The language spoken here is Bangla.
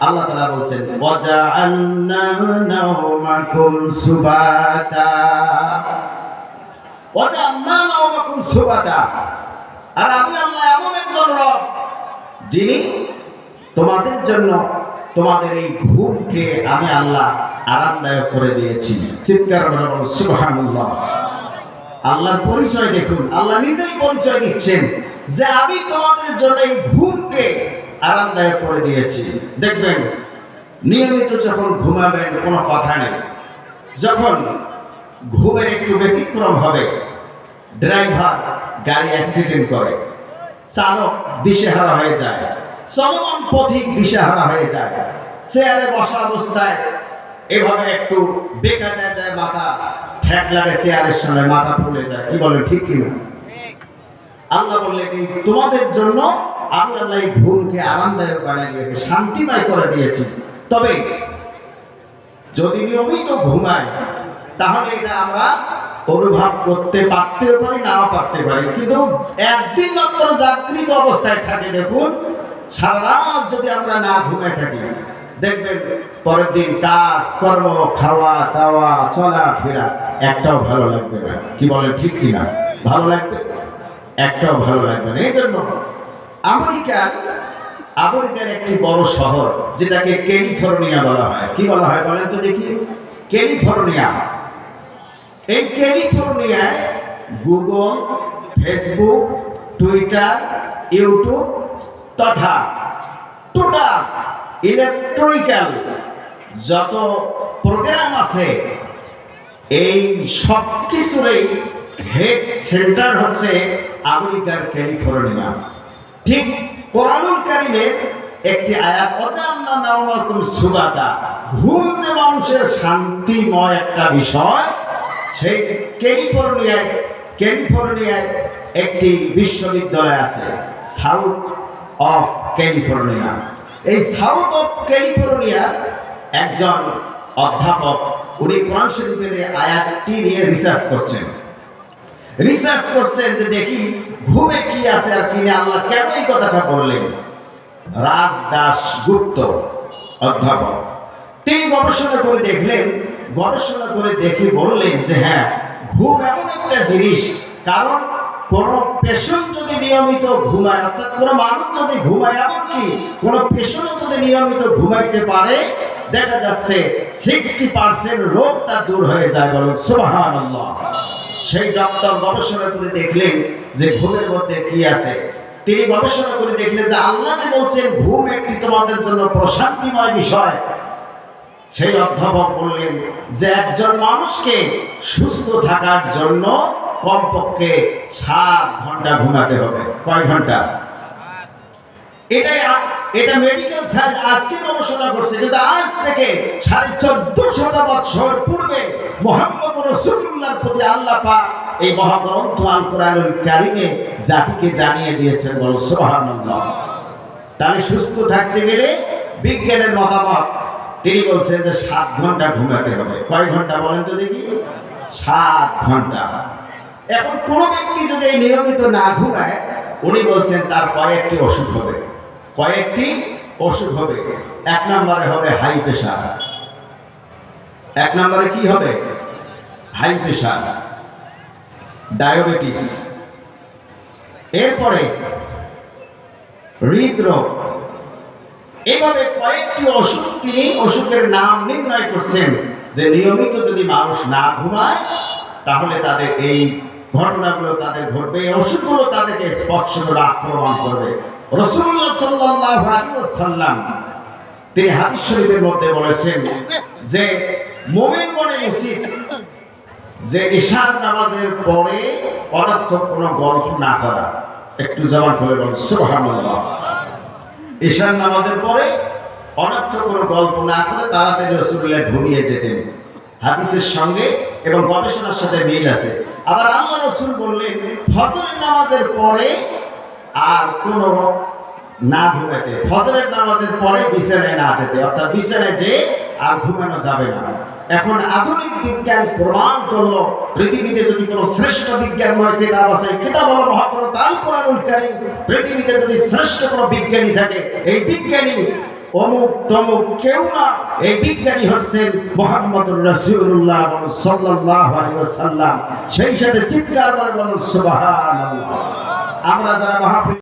আল্লাহ তাআলা বলছেন নাওমাকুম সুবাতা। সুবাতা। আর আল্লাহ তোমাদের জন্য তোমাদের এই ঘুমকে আমি আল্লাহ আরামদায়ক করে দিয়েছি। চিৎকার আল্লাহর পরিচয় দেখুন, আল্লাহ নিজেই পরিচয় দিচ্ছেন যে আমি তোমাদের জন্য এই ঘুমকে আরামদায়ক করে দিয়েছি। দেখবেন নিয়মিত যখন ঘুমাবেন কোনো কথা নেই। যখন ঘুমের একটু ব্যতিক্রম হবে ড্রাইভার গাড়ি অ্যাক্সিডেন্ট করে চালক দিশেহারা হয়ে যায় চলমান পথিক দিশেহারা হয়ে যায় চেয়ারে বসা অবস্থায় এভাবে একটু বেকা দেয়া যায় মাথা ঠেক লাগে চেয়ারের সময় মাথা ফুলে যায়। কি বলেন ঠিক কিনা? আল্লাহ বললেন এই তোমাদের জন্য আমি আল্লাহ এই ঘুমকে আরামদায়ক বানিয়ে দিয়েছি, শান্তিময় করে দিয়েছি। তবে যদি নিয়মিত ঘুমাই তাহলে এটা আমরা অনুভব করতে পারতেও পারি, নাও পারতে পারি। কিন্তু একদিন মাত্র জাগৃত অবস্থায় থাকে, দেখুন, সারা রাত যদি আমরা না ঘুমাই থাকি, দেখবেন পরের দিন কাজ, কর্ম, খাওয়া, দাওয়া চলা ফেরা একটাও ভালো লাগবে না। কি বলেন, ঠিক কিনা? ভালো লাগবে? একটাও ভালো লাগবে না। এই জন্য আমেরিকার আমেরিকার একটি বড় শহর, যেটাকে ক্যালিফোর্নিয়া বলা হয়। কি বলা হয় বলেন তো দেখি। ক্যালিফোর্নিয়া। এই ক্যালিফোর্নিয়ায় গুগল, ফেসবুক, টুইটার, ইউটিউব তথা টোটাল ইলেকট্রনিক্যাল যত প্রোগ্রাম আছে, এই সব কিছুরই হেড সেন্টার হচ্ছে আমেরিকার ক্যালিফোর্নিয়া। ঠিক কোরআনুল কারিমের একটি আয়াত অজান্না নাওমাকুম সুবাতা ঘুম যে মানুষের শান্তিময় একটা বিষয়, সেই ক্যালিফোর্নিয়ায় ক্যালিফোর্নিয়ায় একটি বিশ্ববিদ্যালয় আছে, সাউথ অফ ক্যালিফোর্নিয়া। এই সাউথ অফ ক্যালিফোর্নিয়ার একজন অধ্যাপক, উনি কোরআন শরীফের আয়াতটি নিয়ে রিসার্চ করছেন। রিসার্চ করছেন যে দেখি ঘুমে কি আছে আর কিনে আল্লাহ কেন এই কথাটা বললেন? রাজ দাস গুপ্ত অধ্যাপক। তিনি গবেষণা করে দেখলেন, গবেষণা করে দেখে বললেন যে হ্যাঁ ঘুম এমন একটা জিনিস, কারণ কোন পেশেন্ট যদি নিয়মিত ঘুমায়, অর্থাৎ কোনো মানুষ যদি ঘুমায় এমনকি কোন পেশেন্ট যদি নিয়মিত ঘুমাইতে পারে, দেখা যাচ্ছে সিক্সটি পার্সেন্ট রোগ তার দূর হয়ে যায় বলুন সুবাহান সেই ডক্টর গবেষণা করে দেখলেন যে ঘুমের মধ্যে কি আছে। তিনি গবেষণা করে দেখলেন যে আল্লাহ যে বলছেন, ঘুম একটি তোমাদের জন্য প্রশান্তিময় বিষয়। সেই অধ্যাপক বললেন যে, একজন মানুষকে সুস্থ থাকার জন্য কমপক্ষে সাত ঘণ্টা ঘুমাতে হবে। কয় ঘণ্টা? এটাই এটা মেডিকেল সায়েন্স আজকে গবেষণা করছে কিন্তু আজ থেকে সাড়ে চোদ্দ শত বছর পূর্বে মোহাম্মদ রসুল্লাহর প্রতি আল্লাহ পাক এই মহাগ্রন্থ আল কোরআনুল কারিমে জাতিকে জানিয়ে দিয়েছেন, বল সুবহানাল্লাহ। তাহলে সুস্থ থাকতে গেলে বিজ্ঞানের মতামত। তিনি বলছেন যে সাত ঘণ্টা ঘুমাতে হবে। কয় ঘণ্টা বলেন তো দেখি? সাত ঘণ্টা। এখন কোনো ব্যক্তি যদি নিয়মিত না ঘুমায়, উনি বলছেন তার কয়েকটি ওষুধ হবে। কয়েকটি ওষুধ হবে। এক নম্বরে হবে হাই প্রেশার। এক নম্বরে কি হবে? High pressure. ডায়াবেটিস। এরপরে হৃদরোগ। এভাবে কয়েকটি অসুখ তিনি অসুখের নাম নির্ণয় করছেন যে নিয়মিত যদি মানুষ না ঘুমায়, তাহলে তাদের এই ঘটনাগুলো তাদের ঘটবে, এই ওষুধগুলো তাদেরকে স্পর্শ করে আক্রমণ করবে। রসুল্লাহ সাল্লাহ তিনি হাদিস শরীফের মধ্যে বলেছেন যে মনে উচিত যে ঈশান নামাজের পরে অনর্থক কোনো গল্প না করা। একটু জবান করে বল সুবহানাল্লাহ। ঈশান নামাজের পরে গল্প না করে তাড়াতাড়ি রসুল্লাহ ঘুমিয়ে যেতেন। হাদিসের সঙ্গে এবং গবেষণার সাথে মিল আছে। আবার আল্লাহ রসুল বললেন, ফজরের নামাজের পরে আর কোনো না ঘুমাতে ফজরের নামাজের পরে বিছানায় না যেতে, অর্থাৎ বিছানায় যে আর ঘুমানো যাবে না। এখন আধুনিক বিজ্ঞান প্রমাণ করল, পৃথিবীতে যদি কোনো শ্রেষ্ঠ বিজ্ঞানময় কিতাব আছে, কিতাব হলো মহাভারত আল কোরআনুল পৃথিবীতে যদি শ্রেষ্ঠ কোনো বিজ্ঞানী থাকে, এই বিজ্ঞানী অমুক তমুক কেউ না। এই বিজ্ঞানী হচ্ছেন মোহাম্মদ রসুল্লাহ সাল্লাহ সাল্লাম সেই সাথে চিৎকার করে বলুন সুবাহ আমরা যারা মহাপ্রী